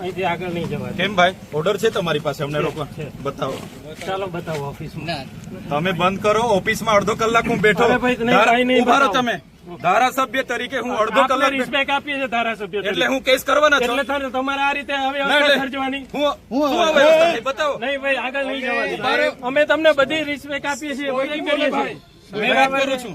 અહીંથી આગળ નહીં જવા કેમ ભાઈ? ઓર્ડર છે તમારી પાસે? અમને લોકો બતાવો. ચાલો બતાવો ઓફિસમાં તમે બંધ કરો ઓફિસમાં અડધો કલાક હું બેઠો. ઊભા રહો તમે. ધારાસભ્ય તરીકે હું અડધો કલાક બેઠો. રિસ્પેક્ટ આપીએ છીએ ધારાસભ્ય એટલે હું કેસ કરવાના છું. એટલે તમારે આ રીતે હવે ના, વ્યવસ્થા હું હું હવે બતાવો. નહીં ભાઈ આગળ નહીં જવાની અમે તમને બધી રિસ્પેક્ટ આપીએ છીએ કરીએ છીએ. મેં વાત કરું છું.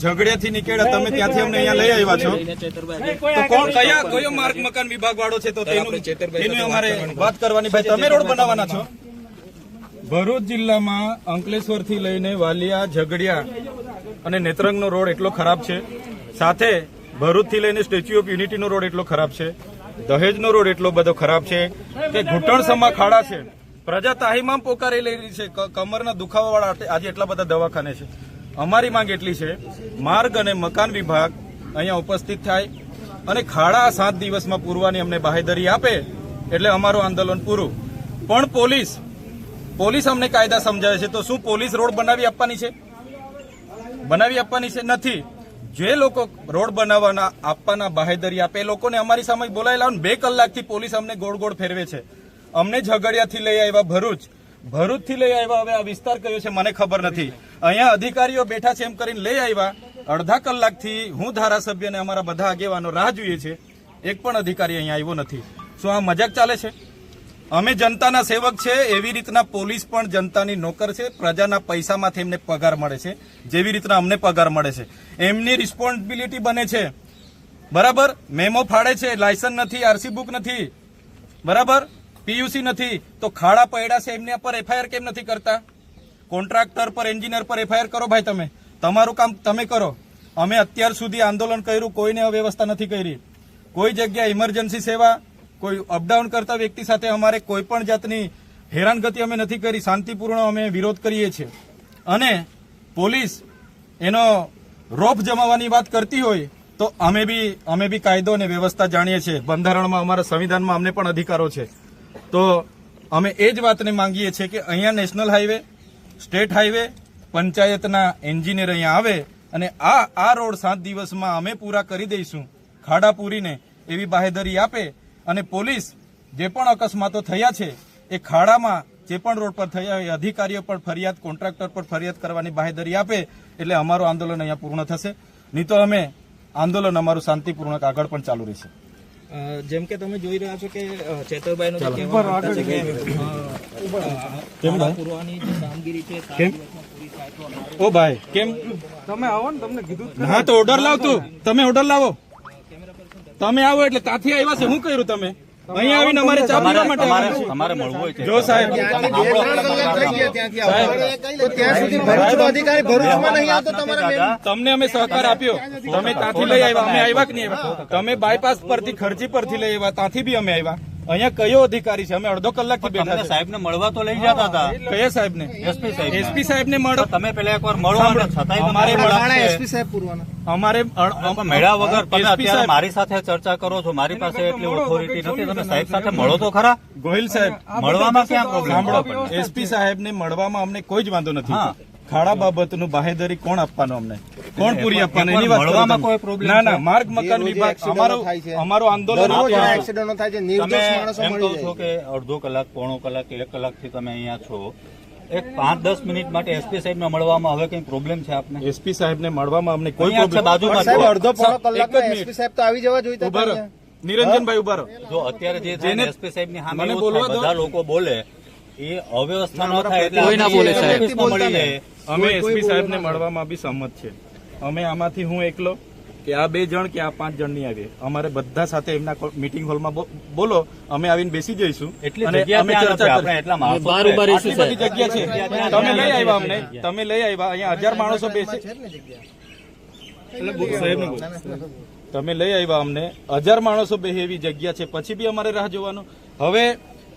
ઝઘડિયાથી નીકળ્યા તમે ત્યાંથી અમને અહીંયા લઈ આવ્યા છો? તો કોણ કયા કયો માર્ગ મકાન વિભાગ વાળો છે તો તેનું તેનું અમારે વાત કરવાની ભાઈ. તમે રોડ બનાવવાના છો? ભરૂચ જિલ્લામાં અંકલેશ્વરથી લઈને વાલિયા ઝઘડિયા અને નેત્રંગનો રોડ એટલો ખરાબ છે. સાથે ભરૂચથી લઈને સ્ટેચ્યુ ઓફ યુનિટીનો રોડ એટલો ખરાબ છે. દહેજનો રોડ એટલો બધો ખરાબ છે કે ઘૂંટણસમા ખાડા છે. પ્રજા તાહીમામ પોકારી રહી છે. ક- કમરના દુખાવા વાળા આજે એટલા બધા દવાખાને છે. અમારી માંગ એટલી છે, માર્ગ અને મકાન વિભાગ અહીંયા ઉપસ્થિત થાય અને ખાડા સાત દિવસમાં પૂરવાની અમને બાહેદરી આપે એટલે અમારું આંદોલન પૂરું. પણ પોલીસ પોલીસ અમને કાયદા સમજાવે છે, તો શું પોલીસ રોડ બનાવી આપવાની છે? બનાવી આપવાની છે નથી. જે લોકો રોડ બનાવવાના, આપવાના બાહેદરી આપે, એ લોકોને અમારી સામે બોલાયેલા બે કલાકથી પોલીસ અમને ગોળ ગોળ ફેરવે છે. અમને ઝઘડિયાથી લઈ આવ્યા ભરૂચ. ભરૂચથી લઈ આવ્યા, હવે આ વિસ્તાર કયો છે મને ખબર નથી. અહીંયા અધિકારીઓ બેઠા છે એમ કરીને લઈ આવ્યા. અડધા કલાકથી હું ધારાસભ્ય અને અમારા બધા આગેવાનો રાહ જોઈએ છે. એક પણ અધિકારી અહીંયા આવ્યો નથી. શું આ મજાક ચાલે છે? અમે જનતાના સેવક છે, એવી રીતના પોલીસ પણ જનતાની નોકર છે. પ્રજાના પૈસામાંથી એમને પગાર મળે છે. જેવી રીતના અમને પગાર મળે છે. એમની રિસ્પોન્સિબિલિટી બને છે. બરાબર? મેમો ફાડે છે લાયસન્સ નથી આરસી બુક નથી. બરાબર? પીયુસી નથી. તો ખાડા પૈડા છે એમના પર એફઆઈઆર કેમ નથી કરતા? કોન્ટ્રાક્ટર પર, એન્જિનિયર પર એફઆઈઆર કરો ભાઈ તમે. તમારું કામ તમે કરો. અમે અત્યાર સુધી આંદોલન કર્યું, કોઈને અવ્યવસ્થા નથી કરી. કોઈ જગ્યાએ ઇમરજન્સી સેવા, કોઈ અપડાઉન કરતા વ્યક્તિ સાથે અમારે કોઈ પણ જાતની હેરાનગતિ અમે નથી કરી, શાંતિપૂર્ણ અમે વિરોધ કરીએ છીએ. અને પોલીસ એનો રોપ જમાવવાની વાત કરતી હોય, તો અમે બી અમે બી કાયદો અને વ્યવસ્થા જાણીએ છીએ. બંધારણમાં અમારા સંવિધાનમાં અમને પણ અધિકારો છે. તો અમે એ જ વાતને માંગીએ છીએ કે અહીંયા નેશનલ હાઈવે સ્ટેટ હાઈવે પંચાયતના એન્જિનિયર અહીંયા આવે અને આ આ રોડ સાત દિવસમાં અમે પૂરા કરી દઈશું. ખાડા પૂરીને એવી બાહેધરી આપે અને પોલીસ જે પણ અકસ્માતો થયા છે એ ખાડામાં જે પણ રોડ પર થયા હોય અધિકારીઓ પર ફરિયાદ કોન્ટ્રાક્ટર પર ફરિયાદ કરવાની બાહેધરી આપે એટલે અમારું આંદોલન અહીંયા પૂર્ણ થશે. નહીં તો અમે આંદોલન અમારું શાંતિપૂર્વક આગળ પણ ચાલુ રહેશે. જેમ કે તમે જોઈ રહ્યા છો કે ચેતરભાઈનો જે કહેવાનો અર્થ છે કે અ, ખાડા પૂરવાની જે કામગીરી છે કેમ? ઓ ભાઈ કેમ? તમે આવો ને તમને કીધું હા તો ઓર્ડર લાવ તું. તમે ઓર્ડર લાવો. તમે આવો એટલે ત્યાંથી આવ્યા છે શું કર્યું તમે? અહીંયા આવીને અમારે ચા પીવા માટે તમારે મળવું હોય જો સાહેબ. ત્યાંથી બે ત્રણ કલાક થઈ ગયા ત્યાંથી આવતા. તો ત્યાં સુધી ભરૂચનો અધિકારી ભરૂચમાં નહીં આવતો તમારે મેમ તમને અમે સહકાર આપ્યો. તમે ત્યાંથી લઈ આવ્યા અમે આવ્યા કે નહીં આવ્યા? તમે બાયપાસ પરથી ખર્ચી પરથી લઈ આવ્યા ત્યાંથી બી અમે આવ્યા. અહીંયા કયો અધિકારી છે? અમે અડધો કલાકથી બેઠા સાહેબ ને મળવા તો લઈ જતા હતા. કયા સાહેબ ને એસપી સાહેબ એસપી સાહેબ ને મળો તમે પેલા એકવાર મળો અમારે એસપી સાહેબ પૂરવાના. અમારે મેળા વગર તમે અત્યારે મારી સાથે ચર્ચા કરો છો. મારી પાસે એટલી ઓથોરિટી નથી. તમે સાહેબ સાથે મળો તો ખરા? ગોહિલ સાહેબ. મળવામાં ક્યાં પ્રોબ્લેમ સાંભળો. એસપી સાહેબ ને મળવામાં અમને કોઈ જ વાંધો નથી. ખાડા ખાડા બાબતનું બાહેદરી કોણ આપવાનું અમને? કોણ પૂરી આપવાનું? એની મળવામાં કોઈ પ્રોબ્લેમ ના ના માર્ગ મકાન વિભાગ અમારું અમારું આંદોલન. એક્સિડન્ટો થાય છે. નિર્દોષ માણસો એમ કહો છો કે અડધો કલાક પોણો કલાક એક કલાકથી તમે અહીંયા છો. એક પાંચ દસ મિનિટ માટે એસપી સાહેબ ને મળવામાં હવે કઈ પ્રોબ્લેમ છે આપને? એસપી સાહેબ ને મળવામાં અમને કોઈ પ્રોબ્લેમ બાજુમાં સાહેબ અડધો પોણો મિનિટ. એસપી સાહેબ તો આવી જવા જોઈતા. નિરંજનભાઈ ઊભા જો અત્યારે જે એસપી સાહેબની સામે બોલવા બધા લોકો બોલે એ અવ્યવસ્થા ન થાય એટલે કોઈ ના બોલે, સાહેબ. અમે એસપી સાહેબને મળવામાં બી સંમત છે. અમે આમાંથી હું એકલો કે આ બે જણ કે આ પાંચ જણ નહીં આવીએ. અમારે બધા સાથે એમના મિટિંગ હોલમાં બોલો અમે આવીને બેસી જઈશું. એટલે અને અમે ચર્ચા બધી જગ્યા છે. તમે લઈ આવ્યા અમને. તમે લઈ આવ્યા. અહીંયા હજાર માણસો બેસે. તમે લઈ આવ્યા અમને. હજાર માણસો બેસે એવી જગ્યા છે. પછી બી અમારે રાહ જોવાનું. હવે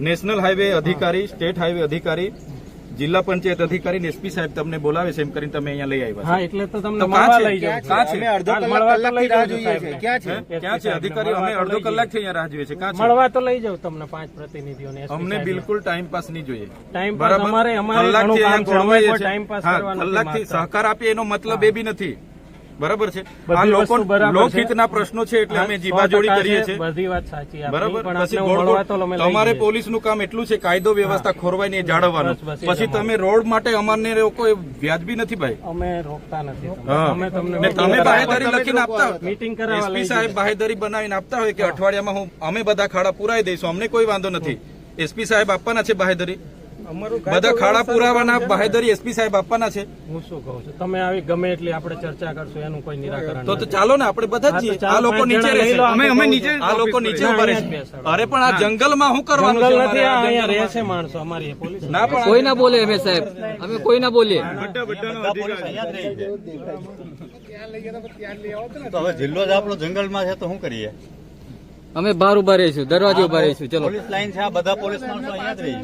નેશનલ હાઈવે અધિકારી સ્ટેટ હાઈવે અધિકારી જિલ્લા પંચાયત અધિકારી ને એસપી સાહેબ તમને બોલાવે છે એમ કરીને તમે અહીંયા લઈ આવ્યા હા એટલે તો તમને મળવા છે? લઈ જાઉં કાં છે? અમે અડધો કલાક રાહ જોઈએ છે. ક્યાં છે? છે? ક્યાં છે? અધિકારી અમે અડધો કલાકથી અહીંયા રાહ જોઈએ છે. ક્યાં છે? મળવા તો લઈ જાવ તમને પાંચ પ્રતિનિધિઓને અમને બિલકુલ ટાઈમ પાસ નહીં જોઈએ. ટાઈમ પાસ અમારે અમારે કલાકથી ઘણું કામ છે. ટાઈમ પાસ કરવાનો કલાકથી સહકાર આપીએ એનો મતલબ એ બી નથી. બરાબર છે? આ લોકો. લોકહિતના પ્રશ્નો છે એટલે અમે સો જીભાજોડી કરીએ છીએ. બધી વાત સાચી બરાબર? પછી તમારે. પોલીસનું કામ એટલું છે કાયદો વ્યવસ્થા ખોરવાય ને જાળવવાનું. પછી તમે રોડ માટે અમારને લોકો એ વ્યાજબી નથી ભાઈ? અમે રોકતા નથી. તમને. અમે તમને તમે બાહેધરી લખીને આપતા મીટિંગ કરાવવા એસપી સાહેબ બાહેધરી બનાવીને આપતા હોય કે અઠવાડિયામાં હું અમે બધા ખાડા પુરાઈ દઈશું અમને કોઈ વાંધો નથી. એસપી સાહેબ આપવાના છે બાહેધરી. બધા ખાડા પુરાવાના બાહેધરી એસપી સાહેબ આપવાના છે. હું શું કહું છું? તમે આવી ગમે એટલી આપણે ચર્ચા કરશો એનું કોઈ નિરાકરણ તો તો ચાલો ને આપણે બધા જ આ લોકો નીચે રહેશે. અમે અમે નીચે આ લોકો નીચે ઊભા રહેશે. અરે પણ આ જંગલમાં શું કરવાનું છે જંગલ નથી આ આ અહીંયા? રહેશે માણસો અમારી પોલીસ. ના પણ કોઈ ના બોલે અમે સાહેબ. અમે કોઈ ના બોલીએ. બધા રહી તો હવે જિલ્લો જ આપણો જંગલમાં છે તો શું કરીએ? અમે બહાર ઊભા રહીશું દરવાજે ઊભા રહીશું ચલો. પોલીસ લાઈન છે આ બધા પોલીસ માણસો અહીંયા જ રહી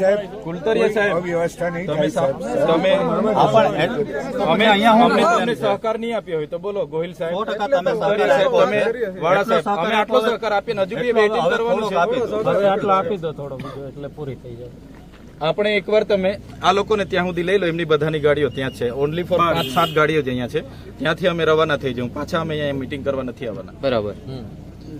છે. કુલતરીય સાહેબ તમે સાહેબ. તમે તમે પણ અમે અહીંયા હું અમને તમને સહકાર નહીં આપ્યો હોય તો બોલો ગોહિલ સાહેબ. તમે સાહેબ, અમે તમે વાળા સાહેબ અમે આટલો સહકાર આપીને હજુ બી વેઇટિંગ કરવાનું છે. હવે આટલો આપી દો થોડો બીજો એટલે પૂરી થઈ જાય. આપણે એકવાર તમે આ લોકોને ત્યાં સુધી લઈ લો એમની બધાની ગાડીઓ ત્યાં છે. ઓનલી ફોર પાંચ સાત ગાડીઓ જ અહીંયા છે. ત્યાંથી અમે રવાના થઈ જવું. પાછા અમે અહીંયા મીટિંગ કરવા નથી આવવાના. બરાબર.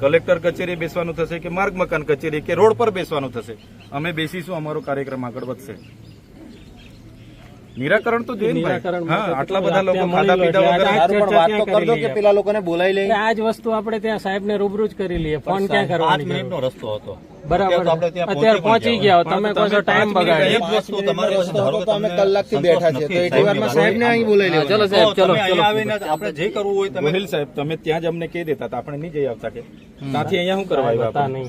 કલેક્ટર કચેરી બેસવાનું થશે કે માર્ગ મકાન કચેરી કે રોડ પર બેસવાનું થશે? અમે બેસીશું, અમારો કાર્યક્રમ આગળ વધશે. નિરાકરણ તો જોઈએ નિરાકરણ આટલા બધા લોકો ખાધા પીધા વગર વાત તો કર કે પેલા લોકોને બોલાવી લઈએ આ જ વસ્તુ આપણે ત્યાં સાહેબ ને રૂબરૂ જ કરી લઈએ. ફોન ક્યાં કરવાની મિનિટનો રસ્તો હતો. બરાબર. તો આપણે ત્યાં અત્યારે પહોંચી ગયા તમે કહો છો ટાઈમ બગાડે અમે કલાકથી બેઠા છે તો એટલી વારમાં સાહેબને અહીં બોલાવી હા, ચલો સાહેબ ચલો. ચલો આપણે જે કરવું હોય તમે સાહેબ તમે ત્યાં જ અમને કહી દેતા આપણે નહીં જઈ આવતા કે? ત્યાંથી અહીંયા શું કરવા આવ્યા નહીં.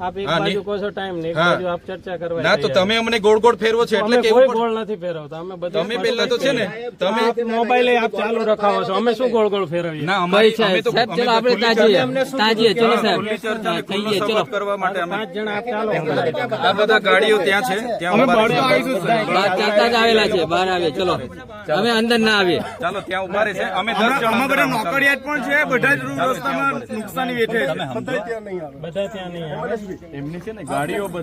આપ એક બાજુ કહો છો ટાઈમ ને એક બાજુ આપ ચર્ચા કરવા ના તો તમે અમને ગોળ ગોળ ફેરવો છે એટલે કેવું કોઈ ગોળ નથી ફેરવતા અમે બધું તમે પહેલા તો છે ને તમે મોબાઈલ આપ ચાલુ રખાવો છો અમે શું ગોળ ગોળ ફેરવીએ? ના અમારી છે? અમે તો સાહેબ ચલો આપણે ત્યાં ત્યાં જઈએ ચલો સાહેબ. ખુલ્લી ચર્ચા ચલો. કરવા માટે અમે પાંચ જણા આપ ચાલો. આ બધા ગાડીઓ ત્યાં છે ત્યાં અમે બહાર આવીશું બહાર ચાલતા જ આવેલા છે બહાર આવે ચલો. અમે અંદર ના આવીએ. ચાલો ત્યાં ઊભા રહેશે અમે દસ જણા બધા નોકરિયાત પણ છે બધા જ રસ્તામાં નુકસાની વેઠે બધા ત્યાં નહીં આવે. એમની છે ને ગાડીઓ બધી